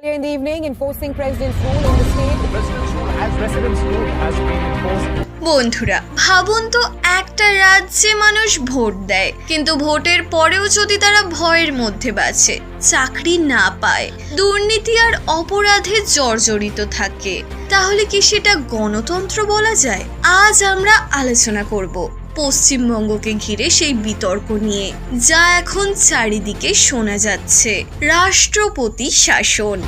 Earlier in the evening, enforcing President's rule in the state. The President's rule as residents' rule has been enforced বন্ধুরা ভাবুন তো একটা রাজ্যে মানুষ vote দেয় কিন্তু ভোটের পরেও যদি তারা ভয়ের মধ্যে বাঁচে চাকরি না পায় দুর্নীতি আর অপরাধে জর্জরিত থাকে তাহলে কি সেটা গণতন্ত্র বলা যায় আজ আমরা আলোচনা করব পশ্চিমবঙ্গকে ঘিরে সেই বিতর্ক নিয়ে, যা এখন চারিদিকে শোনা যাচ্ছে। রাষ্ট্রপতি শাসন।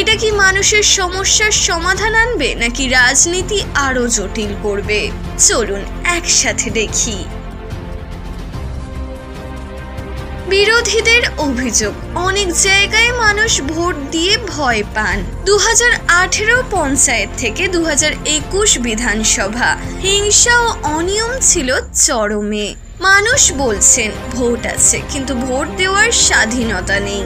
এটা কি মানুষের সমস্যার সমাধান আনবে, নাকি রাজনীতি আরও জটিল করবে? চলুন একসাথে দেখি। বিরোধীদের অভিযোগ, অনেক জায়গায় মানুষ ভোট দিয়ে ভয় পান। দু পঞ্চায়েত থেকে দু বিধানসভা, হিংসা ও অনিয়ম ছিল চরমে। মানুষ বলছেন, ভোট আছে, কিন্তু ভোট দেওয়ার স্বাধীনতা নেই।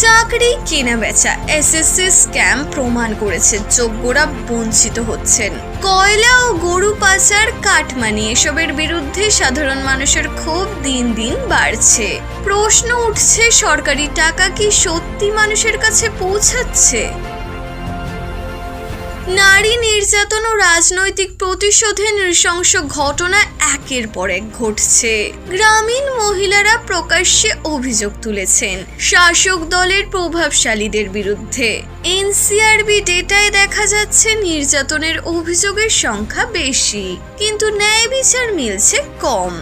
চাকরি কেনা বেচা এসএসসি স্ক্যাম প্রমাণ করেছে, যোগ্যরা বঞ্চিত হচ্ছেন। কয়লা ও গরু পাচার, কাটমানি, এসবের বিরুদ্ধে সাধারণ মানুষের খুব দিন দিন বাড়ছে। প্রশ্ন উঠছে, সরকারি টাকা কি সত্যি মানুষের কাছে পৌঁছাচ্ছে? নারী নির্যাতন ও রাজনৈতিক প্রতিশোধে নৃশংস ঘটনা একের পর এক ঘটছে। গ্রামীণ মহিলারা প্রকাশ্যে অভিযোগ তুলেছেন শাসক দলের প্রভাবশালীদের বিরুদ্ধে। এনসিআরবি ডেটায় দেখা যাচ্ছে নির্যাতনের অভিযোগের সংখ্যা বেশি, কিন্তু ন্যায় বিচার মিলছে কম।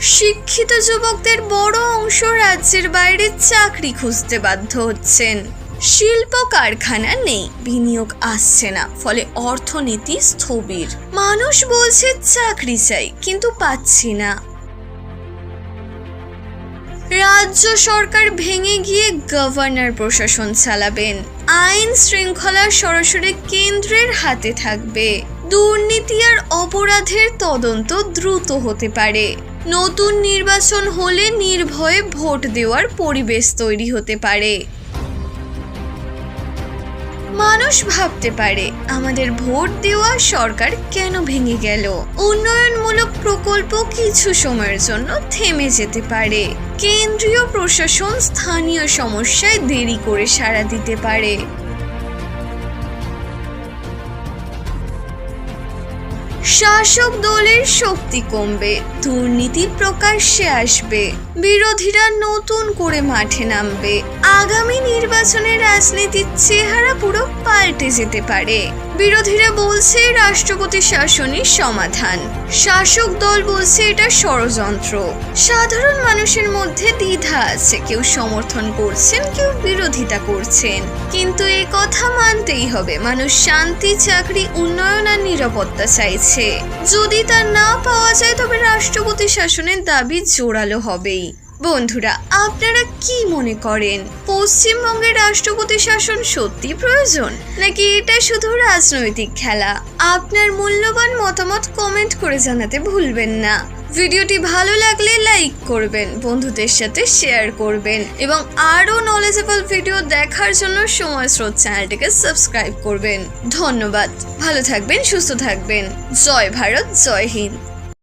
শিক্ষিত যুবকদের বড় অংশ রাজ্যের বাইরে চাকরি খুঁজতে বাধ্য হচ্ছেন। শিল্প কারখানা নেই, বিনিয়োগ আসছে না, ফলে অর্থনীতি স্থবির। মানুষ বলছে চাকরি চাই, কিন্তু পাচ্ছি না। রাজ্য সরকার ভেঙে গিয়ে গভর্নর প্রশাসন চালাবেন। আইন শৃঙ্খলা সরাসরি কেন্দ্রের হাতে থাকবে। দুর্নীতি আর অপরাধের তদন্ত দ্রুত হতে পারে। নতুন নির্বাচন হলে নির্ভয়ে ভোট দেওয়ার পরিবেশ তৈরি হতে পারে। মানুষ ভাবতে পারে, আমাদের ভোট দেওয়া সরকার কেন ভেঙে গেল? উন্নয়নমূলক প্রকল্প কিছু সময়ের জন্য থেমে যেতে পারে। কেন্দ্রীয় প্রশাসন স্থানীয় সমস্যায় দেরি করে সাড়া দিতে পারে। শাসক দলের শক্তি কমবে, দুর্নীতি প্রকাশ্যে আসবে, বিরোধীরা নতুন করে মাঠে নামবে। আগামী নির্বাচনে রাজনীতির চেহারা পুরো পাল্টে যেতে পারে। বিরোধীরা বলছে রাষ্ট্রপতি শাসনই সমাধান। শাসক দল বলছে এটা ষড়যন্ত্র। সাধারণ মানুষের মধ্যে দ্বিধা আছে। কেউ সমর্থন করছেন, কেউ বিরোধিতা করছেন। কিন্তু এ কথা মানতেই হবে। মানুষ শান্তি, চাকরি, উন্নয়ন আর নিরাপত্তা চাইছে। যদি তা না পাওয়া যায়, তবে রাষ্ট্রপতি শাসনের দাবি জোরালো হবেই। বন্ধুরা, আপনারা কি মনে করেন? পশ্চিমবঙ্গের রাষ্ট্রপতি শাসন সত্যি প্রয়োজন? নাকি এটা শুধু রাজনৈতিক খেলা? আপনার মূল্যবান মতামত কমেন্ট করে জানাতে ভুলবেন না। ভিডিওটি ভালো লাগলে লাইক করবেন, বন্ধুদের সাথে শেয়ার করবেন এবং আরও নলেজেবল ভিডিও দেখার জন্য সময় স্রোত চ্যানেলটিকে সাবস্ক্রাইব করবেন। ধন্যবাদ। ভালো থাকবেন, সুস্থ থাকবেন। জয় ভারত, জয় হিন্দ।